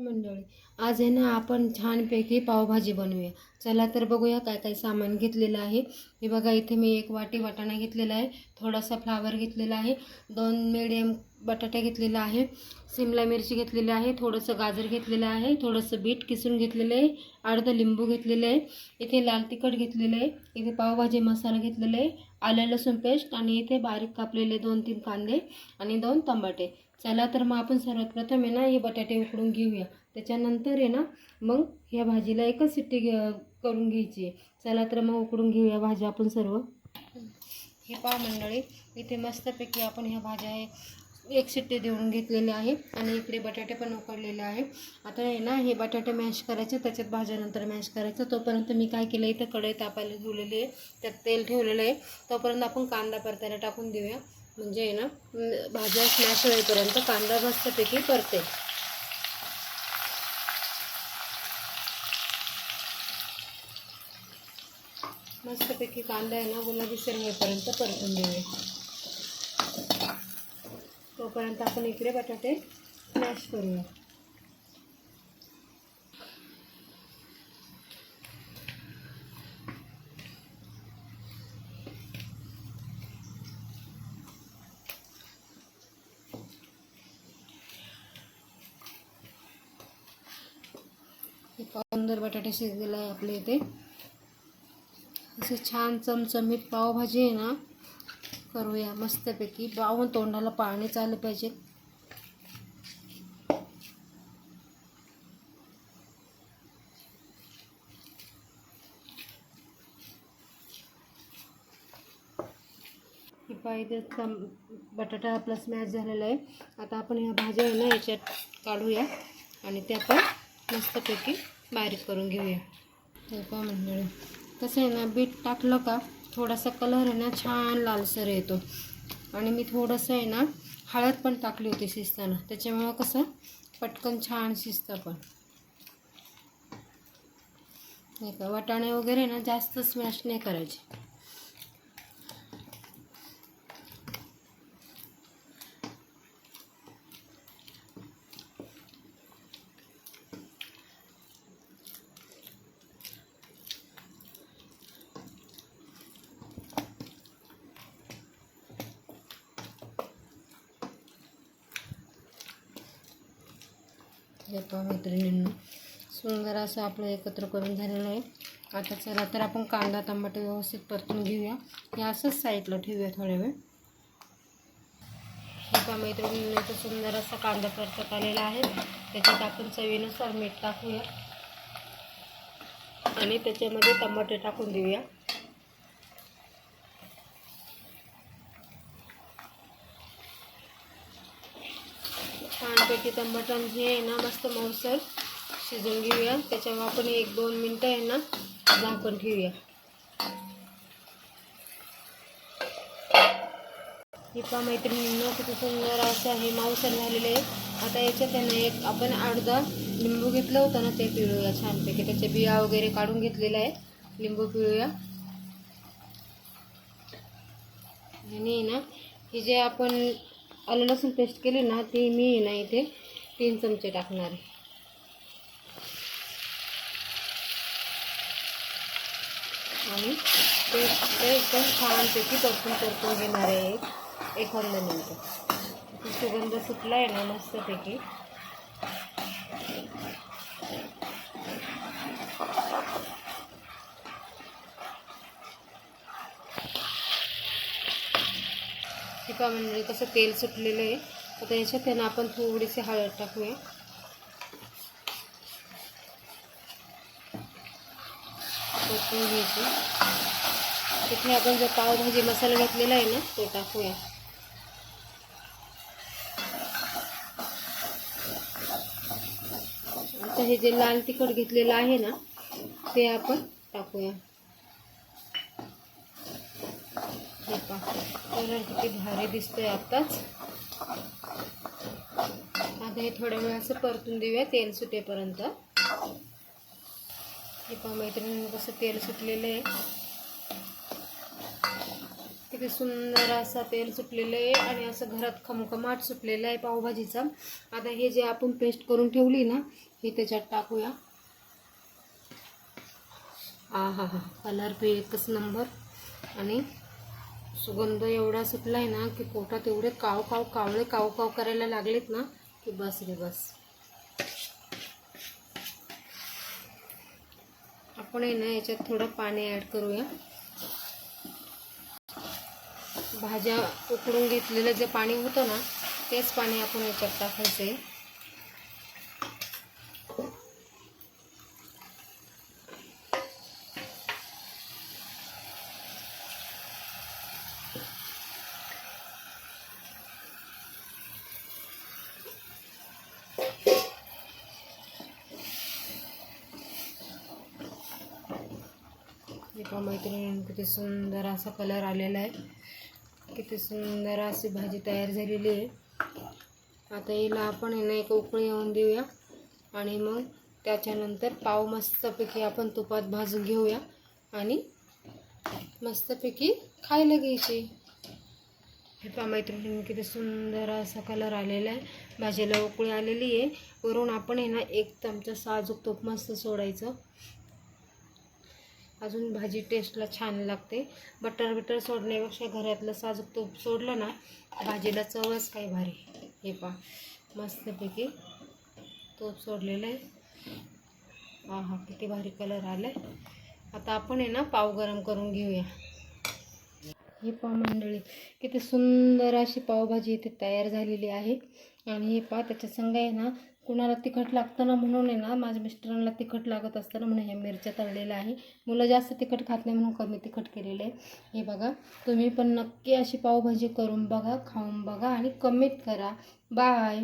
मंडळी. आज आहे ना आपण छानपैकी पावभाजी बनवूया. चला तर बघूया काय काय सामान घेतलेलं आहे. हे बघा इथे मी एक वाटी वाटाणा घेतलेला आहे. थोडासा फ्लावर घेतलेला आहे. दोन मिडियम बटाटे घेतलेला आहे सिमला मिरची घेतलेली आहे थोडंसं गाजर घेतलेलं आहे थोडंसं बीट किसून घेतलेलं आहे अर्धं लिंबू घेतलेलं आहे इथे लाल तिखट घेतलेलं आहे इथे पावभाजी मसाला घेतलेला आहे आलं लसूण पेस्ट आणि इथे बारीक कापलेले दोन तीन कांदे आणि दोन टमाटे चला तर मग आपण सर्वात प्रथम आहे ना हे बटाटे उकडून घेऊया. त्याच्यानंतर आहे ना मग ह्या भाजीला एकच सिट्टी घे करून घ्यायची चला तर मग उकडून घेऊया भाज्या आपण सर्व. हे पाव मंडळी इथे मस्तपैकी आपण ह्या भाज्या आहे एक शिट्टी देऊन घेतलेले आहे आणि इकडे बटाटे पण उकडलेले आहे. आता आहे ना हे बटाटे मॅश करायचे त्याच्यात भाज्यानंतर मॅश करायचं. तोपर्यंत मी काय केलं इथं कढई तापायला ठेवलेली आहे. त्यात तेल ठेवलेलं आहे. तोपर्यंत आपण कांदा परतायला टाकून देऊया. म्हणजे आहे ना भाज्या स्मॅश होईपर्यंत कांदा मस्तपैकी परते. मस्तपैकी कांदा आहे ना गुलाबी सर होईपर्यंत परतून देऊया. तोपर्यंत आपण इकडे बटाटे मॅश करूया. सुंदर बटाटे शिजलेला आहे आपल्या इथे. असे छान चमचमीत पावभाजी आहे ना करूया मस्तपैकी. बावन तोंडाला पाणी चाललं पाहिजे. पाहिजे बटाटा आपला स्मॅश झालेला आहे. आता आपण ह्या भाज्या आहे ना याच्यात काढूया. आणि त्या पण मस्तपैकी बारीक करून घेऊया. हे पहा मंडळी कसं आहे ना बीट टाकलं का थोडासा कलर आहे ना छान लालसर येतो. आणि मी थोडंसं आहे ना हळद पण टाकली होती शिजताना. त्याच्यामुळं कसं पटकन छान शिजतं पण. नाही का? वाटाणे वगैरे ना जास्त स्मॅश नाही करायचे. हे पहा मैत्रिणींना. सुंदर असं आपलं एकत्र करून झालेलं आहे. आता चला तर आपण कांदा टमाटे व्यवस्थित परतून घेऊया. हे असंच साईडला ठेवूया थोड्या वेळ. हे पहा मैत्रिणींना तर सुंदर असा कांदा परतत आलेला आहे. त्याच्यात आपण चवीनुसार मीठ टाकूया. आणि त्याच्यामध्ये टमाटे टाकून देऊया. छानपैकी टमाटर हे आहे ना मस्त मऊसर शिजून घेऊया. त्याच्यावर आपण एक दोन मिनटं आहे ना झाकून ठेवूया. हे पहा मैत्रिणींना किती सुंदर असं हे मांसर झालेलं आहे. आता याच्यात आहे ना एक आपण अर्धा लिंबू घेतलं होतं ना ते पिळूया छानपैकी. त्याचे बिया वगैरे काढून घेतलेलं आहे. लिंबू पिळूया. आणि ना हे जे आपण आलं लसूण पेस्ट केली ना ती मी नाही ना इथे तीन चमचे टाकणार आहे. आणि ते ते एकदम छानपैकी परतून परतून घेणार आहे एखाद्या मिनटं. सुगंध सुटला आहे ना मस्तपैकी. हे पहा म्हणजे कसं तेल सुटलेलं आहे आता याच्यात त्यांना आपण थोडीशी हळद टाकूया. परतून घ्यायची. तिथे आपण जो पावभाजी मसाला घातलेला आहे ना तो टाकूया. आता हे जे लाल तिखट घेतलेलं आहे ना ते आपण टाकूया. हे पहा. कलर किती भारी दिसतोय आत्ताच आता हे थोड्या वेळ असं परतून देऊया तेल सुटेपर्यंत. हे पहा मैत्रिणी कसं तेल सुटलेलं आहे. किती सुंदर असा तेल सुटलेलं आहे आणि असं घरात खमखमाट सुटलेलं आहे पावभाजीचा. आता हे जे आपण पेस्ट करून ठेवली ना हे त्याच्यात टाकूया. हा हा हा कलर पे एकच नंबर आणि सुगंध एवढा सुटला आहे ना की पोटात एवढे काव काव कावळे काव काव करायला लागलेत ना की बस रे बस. आपण आहे ना याच्यात थोडं पाणी ॲड करूया. भाज्या उकडून घेतलेलं जे पाणी होतं ना तेच पाणी आपण याच्यात टाकायचं आहे एका मैत्रिणीने किती सुंदर असा कलर आलेला आहे. किती सुंदर अशी भाजी तयार झालेली आहे. आता हिला आपण आहे ना एक उकळी येऊन देऊया. आणि मग त्याच्यानंतर पाव मस्तपैकी आपण तुपात भाजून घेऊया. आणि मस्तपैकी खायला घ्यायची. हे पहा मैत्रिणीने किती सुंदर असा कलर आलेला आहे. भाजीला उकळी आलेली आहे. वरून आपण आहे ना एक चमचा साजूक तूप मस्त सोडायचं. अजून भाजी टेस्टला छान लागते. बटर बिटर सोडण्यापेक्षा घरातलं साजूक तूप सोडलं ना भाजीला चवच काही भारी. हे पहा मस्तपैकी तूप सोडलेलं आहे. हा हा किती भारी कलर आला आहे आता आपण आहे ना पाव गरम करून घेऊया. हे पा मंडळी किती सुंदर अशी पावभाजी इथे तयार झालेली आहे. आणि हे पहा त्याच्या संग आहे ना कुणाला तिखट लागतं ना म्हणून आहे ना माझ्या मिस्टरांना तिखट लागत असतं ना म्हणून ह्या मिरच्या तळलेल्या आहे. मुलं जास्त तिखट खात नाही म्हणून कमी तिखट केलेलं आहे. हे बघा तुम्ही पण नक्की अशी पावभाजी करून बघा खाऊन बघा आणि कमेंट करा. बाय!